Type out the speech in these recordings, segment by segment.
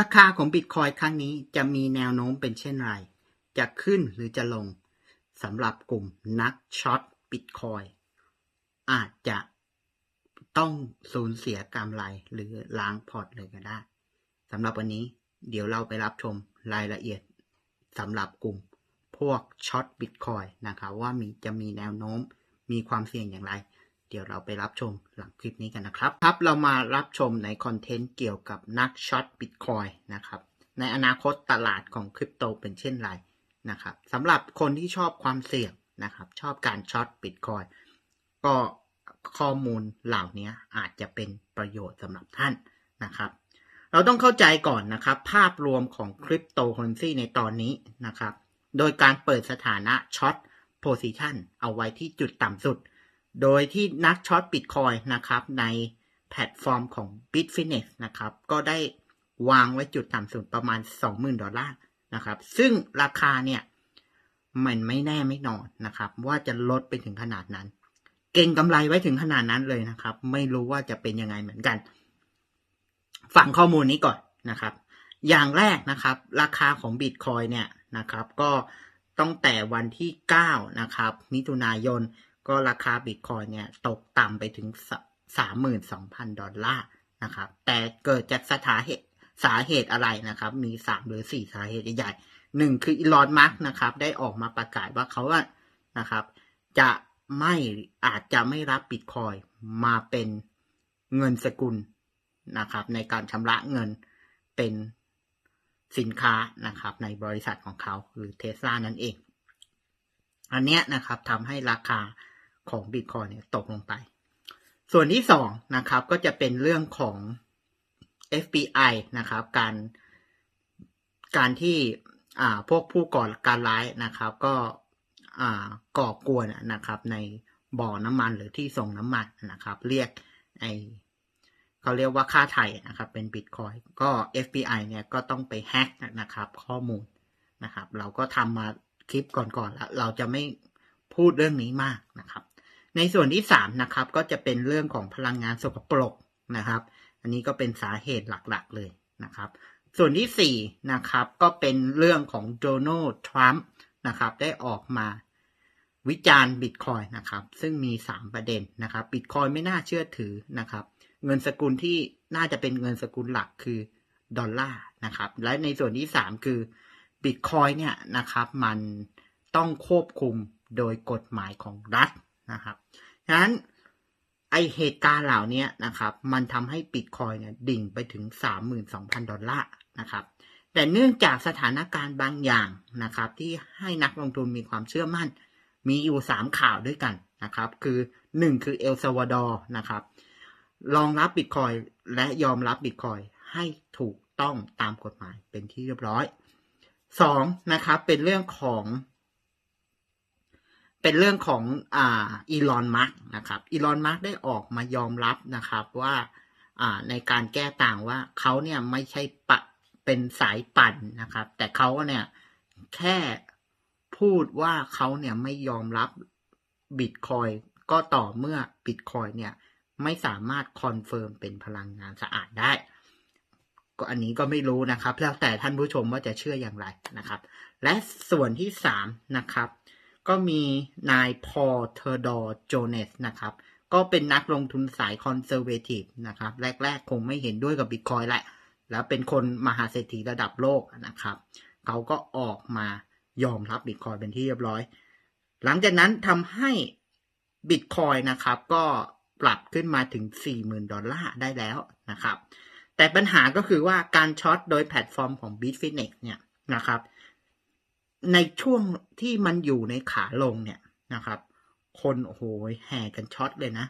ราคาของบิตคอยครั้งนี้จะมีแนวโน้มเป็นเช่นไร จะขึ้นหรือจะลงสำหรับกลุ่มนักช็อตบิตคอยอาจจะต้องสูญเสียกำไรหรือล้างพอร์ตเลยก็ได้สำหรับวันนี้เดี๋ยวเราไปรับชมรายละเอียดสำหรับกลุ่มพวกช็อตบิตคอยนะครับว่ามีจะมีแนวโน้มมีความเสี่ยงอย่างไร เดี๋ยวเราไปรับชมหลังคลิปนี้กันนะครับ ครับเรามารับชมในคอนเทนต์เกี่ยวกับนักช็อตบิตคอยนะครับ ในอนาคตตลาดของคริปโตเป็นเช่นไรนะครับสำหรับคนที่ชอบความเสี่ยงนะครับชอบการช็อตบิตคอยก็ข้อมูลเหล่านี้อาจจะเป็นประโยชน์สำหรับท่านนะครับ เราต้องเข้าใจก่อนนะครับ ภาพรวมของคริปโตเคอเรนซีในตอนนี้นะครับ โดยการเปิดสถานะช็อตโพซิชันเอาไว้ที่จุดต่ำสุด โดยที่นักช็อตบิตคอยนะครับในแพลตฟอร์มของ Bitfinex นะครับ ก็ได้วางไว้จุดต่ำสุดประมาณ 20,000 ดอลลาร์นะครับ ซึ่งราคาเนี่ย มันไม่แน่ไม่นอนนะครับ ว่าจะลดไปถึงขนาดนั้น เก่งกำไรไว้ถึงขนาดนั้นเลยนะครับ ไม่รู้ว่าจะเป็นยังไงเหมือนกัน ฟังข้อมูลนี้ก่อนนะครับ อย่างแรกนะครับ ราคาของบิตคอยเนี่ยนะครับ ก็ตั้งแต่วันที่ 9 นะครับ มิถุนายน ก็ราคาบิตคอยเนี่ยตกต่ำไปถึง 32,000 ดอลลาร์นะครับ แต่เกิดจากสถาเหตุสาเหตุอะไรนะครับ มี 3 หรือ 4 สาเหตุใหญ่หนึ่งคืออีลอนมัสนะครับ ได้ออกมาประกาศว่าเขาอะนะครับ จะไม่อาจจะไม่รับบิตคอยมาเป็นเงินสกุลนะครับ ในการชำระเงินเป็นสินค้านะครับ ในบริษัทของเขาหรือเทสลานั่นเอง อันเนี้ยนะครับทำให้ราคา ของบิตคอยเนี่ยตกลงไป ส่วนที่สองนะครับก็จะเป็นเรื่องของ FBI นะครับ การการที่อ่าพวกผู้ก่อการร้ายนะครับ ก็อ่าก่อกวนนะครับ ในบ่อน้ำมันหรือที่ส่งน้ำมันนะครับ เรียกไอเขาเรียกว่าค่าไถ่นะครับ เป็นบิตคอยก็ FBI เนี่ยก็ต้องไปแฮ็กนะครับ ข้อมูลนะครับ เราก็ทำมาคลิปก่อนๆแล้วเราจะไม่พูดเรื่องนี้มากนะครับ ในส่วนที่สามนะครับ ก็จะเป็นเรื่องของพลังงานสกปรกนะครับ อันนี้ก็เป็นสาเหตุหลักๆเลยนะครับ ส่วนที่สี่นะครับก็เป็นเรื่องของโดนัลด์ทรัมป์นะครับ ได้ออกมาวิจารณ์บิตคอยนะครับ ซึ่งมีสามประเด็นนะครับบิตคอยไม่น่าเชื่อถือนะครับ เงินสกุลที่น่าจะเป็นเงินสกุลหลักคือดอลลาร์นะครับ และในส่วนที่สามคือบิตคอยเนี่ยนะครับ มันต้องควบคุมโดยกฎหมายของรัฐ นะครับฉะนั้นไอเหตุการณ์เหล่านี้นะครับ มันทำให้บิตคอยเนี่ยดิ่งไปถึง 32,000 ดอลลาร์นะครับ แต่เนื่องจากสถานการณ์บางอย่างนะครับ ที่ให้นักลงทุนมีความเชื่อมั่น มีอยู่ 3 ข่าวด้วยกันนะครับ คือ 1 คือเอลซาวาดอร์นะครับ รองรับบิตคอยและยอมรับบิตคอยให้ถูกต้องตามกฎหมายเป็นที่เรียบร้อย 2 นะครับเป็นเรื่องของ เป็นเรื่องของอ่าอีลอนมาร์กนะครับอีลอนมาร์กได้ออกมายอมรับนะครับว่าอ่าในการแก้ต่างว่าเขาเนี่ยไม่ใช่ปะเป็นสายปั่นนะครับ แต่เขาเนี่ยแค่พูดว่าเขาเนี่ยไม่ยอมรับบิตคอยก็ต่อเมื่อบิตคอยเนี่ยไม่สามารถคอนเฟิร์มเป็นพลังงานสะอาดได้ ก็อันนี้ก็ไม่รู้นะครับ แล้วแต่ท่านผู้ชมว่าจะเชื่ออย่างไรนะครับ และส่วนที่สามนะครับ ก็มีนายพอเทอร์ดอร์โจเนสนะครับ ก็เป็นนักลงทุนสายคอนเซอร์เวทีฟนะครับ แรก ๆ คงไม่เห็นด้วยกับบิตคอยแหละ แล้วเป็นคนมหาเศรษฐีระดับโลกนะครับ เขาก็ออกมายอมรับบิตคอยเป็นที่เรียบร้อย หลังจากนั้นทำให้บิตคอยนะครับก็ปรับขึ้นมาถึง 40,000 ดอลลาร์ได้แล้วนะครับ แต่ปัญหาก็คือว่าการช็อตโดยแพลตฟอร์มของ Bitfinex เนี่ยนะครับ ในช่วงที่มันอยู่ในขาลงเนี่ยนะครับ คนโอ้โหแห่กันช็อตเลยนะ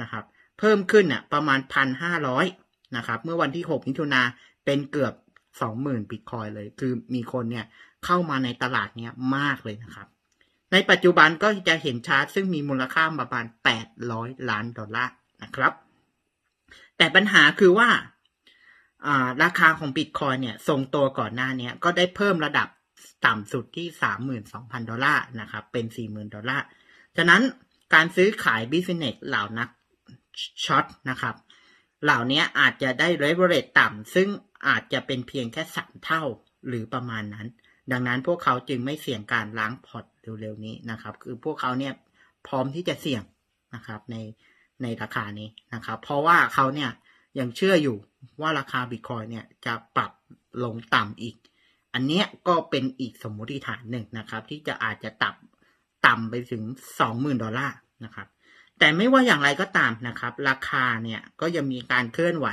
นะครับ เพิ่มขึ้นอะประมาณพันห้าร้อยนะครับ เมื่อวันที่หกมิถุนาเป็นเกือบสองหมื่นบิตคอยเลย คือมีคนเนี่ยเข้ามาในตลาดเนี้ยมากเลยนะครับ ในปัจจุบันก็จะเห็นชาร์ตซึ่งมีมูลค่าประมาณแปดร้อยล้านดอลลาร์นะครับ แต่ปัญหาคือว่าราคาของบิตคอยเนี่ยทรงตัวก่อนหน้านี้ก็ได้เพิ่มระดับ ต่ำสุดที่ 32,000 ดอลลาร์นะครับ เป็น 40,000 ดอลลาร์ฉะนั้นการซื้อขายบิสเนสเหล่านักช็อตนะครับ เหล่านี้อาจจะได้เรเวอเรตต่ำซึ่งอาจจะเป็นเพียงแค่สามเท่าหรือประมาณนั้น ดังนั้นพวกเขาจึงไม่เสี่ยงการล้างพอร์ตเร็วๆนี้นะครับ คือพวกเขาเนี่ยพร้อมที่จะเสี่ยงนะครับในในราคานี้นะครับ เพราะว่าเขาเนี่ยยังเชื่ออยู่ว่าราคาบิตคอยเนี่ยจะปรับลงต่ำอีก อันเนี้ยก็เป็นอีกสมมติฐานหนึ่งนะครับ ที่จะอาจจะต่ำต่ำไปถึง 20,000 ดอลลาร์นะครับ แต่ไม่ว่าอย่างไรก็ตามนะครับ ราคาเนี่ยก็ยังมีการเคลื่อนไหว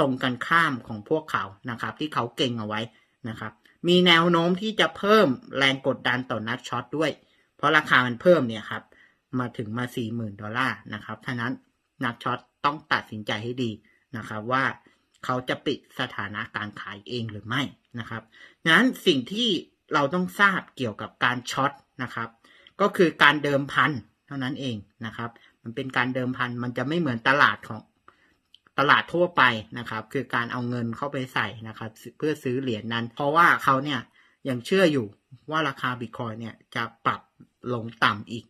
ตรงกันข้ามของพวกเขานะครับ ที่เขาเก่งเอาไว้นะครับ มีแนวโน้มที่จะเพิ่มแรงกดดันต่อนักช็อตด้วย เพราะราคามันเพิ่มเนี่ยครับมาถึงมา 40,000 ดอลลาร์นะครับฉะนั้นนักช็อตต้องตัดสินใจให้ดีนะครับว่า เขาจะปิดสถานะการขายเองหรือไม่นะครับนั้นสิ่งที่เราต้องทราบเกี่ยวกับการช็อตนะครับ ก็คือการเดิมพันเท่านั้นเองนะครับ มันเป็นการเดิมพันมันจะไม่เหมือนตลาดของตลาดทั่วไปนะครับ คือการเอาเงินเข้าไปใส่นะครับ เพื่อซื้อเหรียญนั้น เพราะว่าเขาเนี่ยยังเชื่ออยู่ว่าราคาบิตคอยเนี่ยจะปรับลงต่ำอีก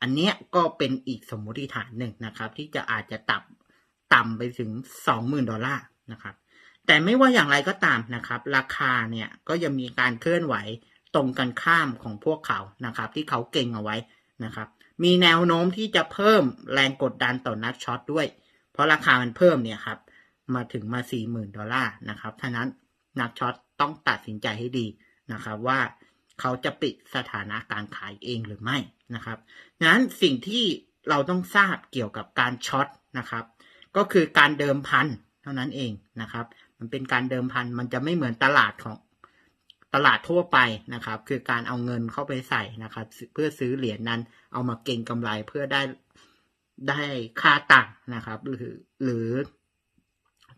อันเนี้ยก็เป็นอีกสมมติฐานหนึ่งนะครับ ที่จะอาจจะต่ำต่ำไปถึง 20,000 ดอลลาร์ นะครับ แต่ไม่ว่าอย่างไรก็ตามนะครับ ราคาเนี่ยก็ยังมีการเคลื่อนไหวตรงกันข้ามของพวกเขานะครับ ที่เขาเก่งเอาไว้นะครับ มีแนวโน้มที่จะเพิ่มแรงกดดันต่อนักช็อตด้วย เพราะราคามันเพิ่มเนี่ยครับมาถึงมา 40,000 ดอลลาร์นะครับฉะนั้นนักช็อตต้องตัดสินใจให้ดีนะครับว่าเขาจะปิดสถานะการขายเองหรือไม่นะครับนั้นสิ่งที่เราต้องทราบเกี่ยวกับการช็อตนะครับ ก็คือการเดิมพัน เท่านั้นเองนะครับ มันเป็นการเดิมพันมันจะไม่เหมือนตลาดของตลาดทั่วไปนะครับ คือการเอาเงินเข้าไปใส่นะครับ เพื่อซื้อเหรียญนั้นเอามาเก็งกำไรเพื่อได้ได้ค่าต่างนะครับ หรือหรือ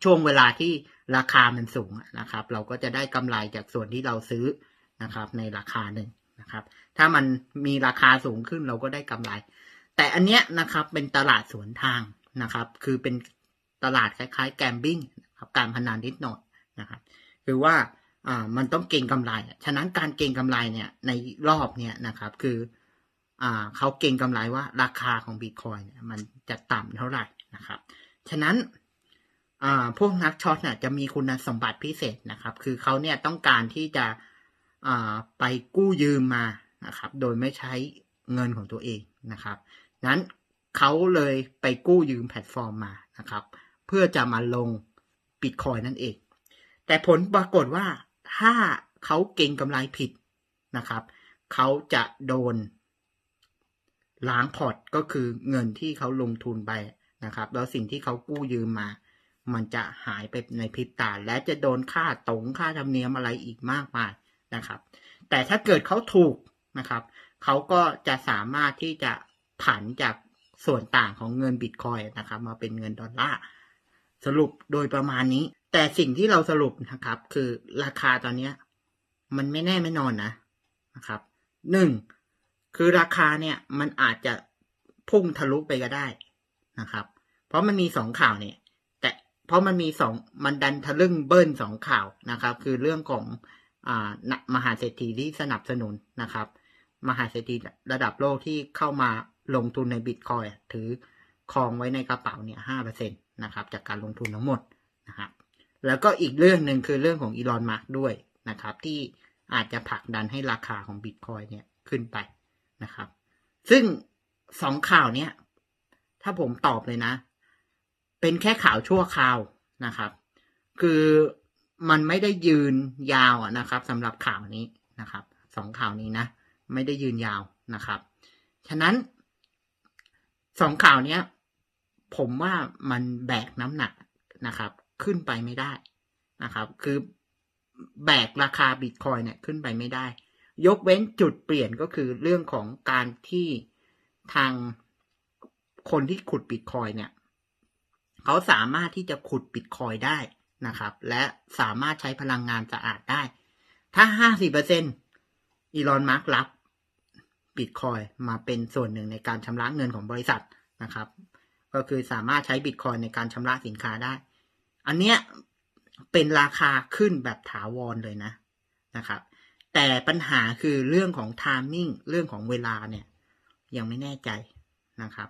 ช่วงเวลาที่ราคามันสูงนะครับ เราก็จะได้กำไรจากส่วนที่เราซื้อนะครับ ในราคาหนึ่งนะครับ ถ้ามันมีราคาสูงขึ้นเราก็ได้กำไร แต่อันเนี้ยนะครับเป็นตลาดสวนทางนะครับ คือเป็น ตลาดคล้ายๆ แกมบิ้งครับการพนันนิดหน่อยนะครับคือว่าอ่ามันต้องเก็งกำไร ฉะนั้นการเก็งกำไรเนี่ยในรอบเนี่ยนะครับคืออ่าเขาเก็งกำไรว่าราคาของบิตคอยเนี่ยมันจะต่ำเท่าไหร่นะครับ ฉะนั้นอ่าพวกนักช็อตเนี่ยจะมีคุณสมบัติพิเศษนะครับ คือเขาเนี่ยต้องการที่จะอ่าไปกู้ยืมมานะครับ โดยไม่ใช้เงินของตัวเองนะครับ นั้นเขาเลยไปกู้ยืมแพลตฟอร์มมานะครับ พื่อจะมาลงบิตคอยนั่นเอง แต่ผลปรากฏว่าถ้าเขาเก่งกำไรผิดนะครับเขาจะโดนล้างพอร์ตก็คือเงินที่เขาลงทุนไปนะครับ แล้วสิ่งที่เขากู้ยืมมา มันจะหายไปในพริบตา และจะโดนค่าตรงค่าธรรมเนียมอะไรอีกมากมายนะครับ แต่ถ้าเกิดเขาถูกนะครับเขาก็จะสามารถที่จะผันจากส่วนต่างของเงินบิตคอยนะครับ มาเป็นเงินดอลลาร์ สรุปโดยประมาณนี้ แต่สิ่งที่เราสรุปนะครับ คือราคาตอนนี้มันไม่แน่ไม่นอนนะนะครับหนึ่งคือราคาเนี่ยมันอาจจะพุ่งทะลุไปก็ได้นะครับ เพราะมันมีสองข่าวเนี่ย แต่เพราะมันมีสองมันดันทะลึ่งเบิ้ลสองข่าวนะครับ คือเรื่องของอ่ามหาเศรษฐีที่สนับสนุนนะครับ มหาเศรษฐีระดับโลกที่เข้ามาลงทุนในบิตคอยถือครองไว้ในกระเป๋าเนี่ยห้าเปอร์เซ็นต นะครับ จากการลงทุนทั้งหมดนะครับแล้วก็อีกเรื่องหนึ่งคือเรื่องของอีลอนมาร์กด้วยนะครับ ที่อาจจะผลักดันให้ราคาของบิตคอยเนี่ยขึ้นไปนะครับ ซึ่งสองข่าวเนี้ยถ้าผมตอบเลยนะ เป็นแค่ข่าวชั่วคราวนะครับ คือมันไม่ได้ยืนยาวนะครับสำหรับข่าวนี้นะครับสองข่าวนี้นะ ไม่ได้ยืนยาวนะครับ ฉะนั้นสองข่าวเนี้ย ผมว่ามันแบกน้ำหนักนะครับ ขึ้นไปไม่ได้นะครับ คือแบกราคาบิตคอยเนี่ยขึ้นไปไม่ได้ ยกเว้นจุดเปลี่ยนก็คือเรื่องของการที่ทางคนที่ขุดบิตคอยเนี่ย เขาสามารถที่จะขุดบิตคอยได้นะครับ และสามารถใช้พลังงานสะอาดได้ ถ้าห้าสิบเปอร์เซ็นอีลอนมาร์กรับบิตคอยมาเป็นส่วนหนึ่งในการชำระเงินของบริษัทนะครับ ก็คือสามารถใช้บิตคอยในการชำระสินค้าได้ อันเนี้ยเป็นราคาขึ้นแบบถาวรเลยนะนะครับ แต่ปัญหาคือเรื่องของ timing เรื่องของเวลาเนี่ยยังไม่แน่ใจนะครับ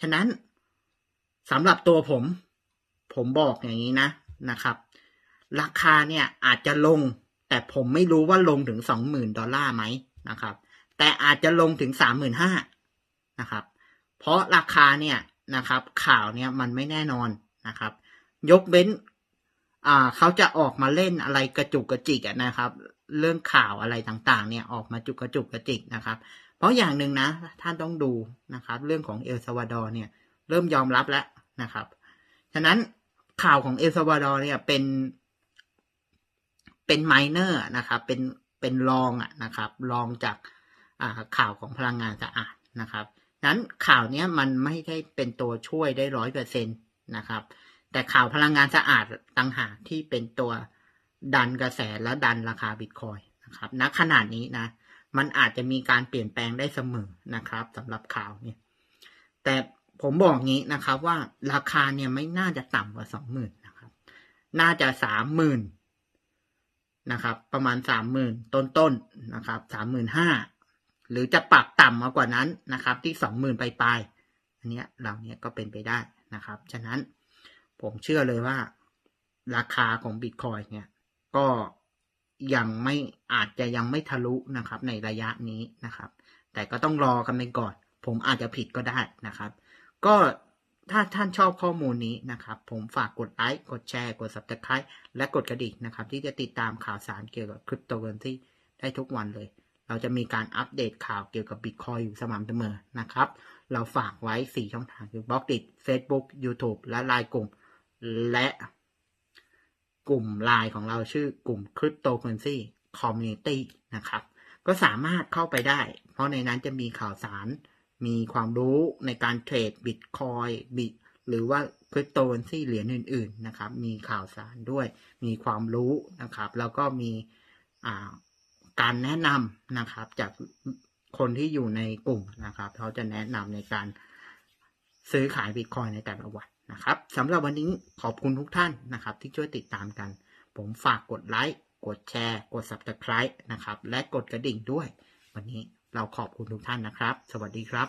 ฉะนั้นสำหรับตัวผม ผมบอกอย่างนี้นะนะครับ ราคาเนี่ยอาจจะลง แต่ผมไม่รู้ว่าลงถึงสองหมื่นดอลลาร์ไหมนะครับ แต่อาจจะลงถึงสามหมื่นห้านะครับ เพราะราคาเนี่ย นะครับ ข่าวเนี่ยมันไม่แน่นอนนะครับ ยกเว้นอ่าเขาจะออกมาเล่นอะไรกระจุกกระจิกนะครับ เรื่องข่าวอะไรต่างๆ เนี่ยออกมาจุกกระจุกกระจิกนะครับ เพราะอย่างหนึ่งนะท่านต้องดูนะครับ เรื่องของเอลซาวาดอร์เนี่ยเริ่มยอมรับแล้วนะครับฉะนั้นข่าวของเอลซาวาดอร์เนี่ยเป็นเป็นไมเนอร์นะครับ เป็นเป็นรองอะนะครับรองจากข่าวของพลังงานสะอาดนะครับ นั้นข่าวนี้มันไม่ได้เป็นตัวช่วยได้ร้อยเปอร์เซ็นต์นะครับ แต่ข่าวพลังงานสะอาดต่างหากที่เป็นตัวดันกระแสและดันราคาบิตคอยนะครับณขนาดนี้นะ มันอาจจะมีการเปลี่ยนแปลงได้เสมอนะครับสำหรับข่าวเนี่ยแต่ผมบอกงี้นะครับว่าราคาเนี่ยไม่น่าจะต่ำกว่าสองหมื่นนะครับ น่าจะสามหมื่นนะครับ ประมาณสามหมื่นต้นๆนะครับสามหมื่นห้า หรือจะปรับต่ำมากกว่านั้นนะครับ ที่สองหมื่นไปลายอันนี้เราเนี่ยก็เป็นไปได้นะครับ ฉะนั้นผมเชื่อเลยว่า ราคาของบิตคอยเนี่ยก็ยังไม่อาจจะยังไม่ทะลุนะครับ ในระยะนี้นะครับ แต่ก็ต้องรอกันไปก่อน ผมอาจจะผิดก็ได้นะครับ ก็ถ้าท่านชอบข้อมูลนี้นะครับ ผมฝากกดไลค์กดแชร์ กด subscribe และกดกระดิ่งนะครับ ที่จะติดตามข่าวสารเกี่ยวกับคริปโตเคอเรนซีได้ทุกวันเลย เราจะมีการอัปเดตข่าวเกี่ยวกับบิตคอยอยู่สม่ำเสมอนะครับ เราฝากไว้ 4 ช่องทางคือบล็อกดิ Facebook YouTube และไลน์กลุ่ม และกลุ่มไลน์ของเราชื่อกลุ่ม Cryptocurrency Community นะครับ ก็สามารถเข้าไปได้ เพราะในนั้นจะมีข่าวสาร มีความรู้ในการเทรดบิตคอยบิตหรือว่าคริปโตเคอเรนซี่เหรียญอื่น ๆ นะครับ มีข่าวสารด้วย มีความรู้นะครับ แล้วก็มีอ่า การแนะนำนะครับ จากคนที่อยู่ในกลุ่มนะครับ เขาจะแนะนำในการซื้อขายบิตคอยในแต่ละวันนะครับสำหรับวันนี้ขอบคุณทุกท่านนะครับ ที่ช่วยติดตามกัน ผมฝากกดไลค์กดแชร์ กด subscribe นะครับ และกดกระดิ่งด้วย วันนี้เราขอบคุณทุกท่านนะครับ สวัสดีครับ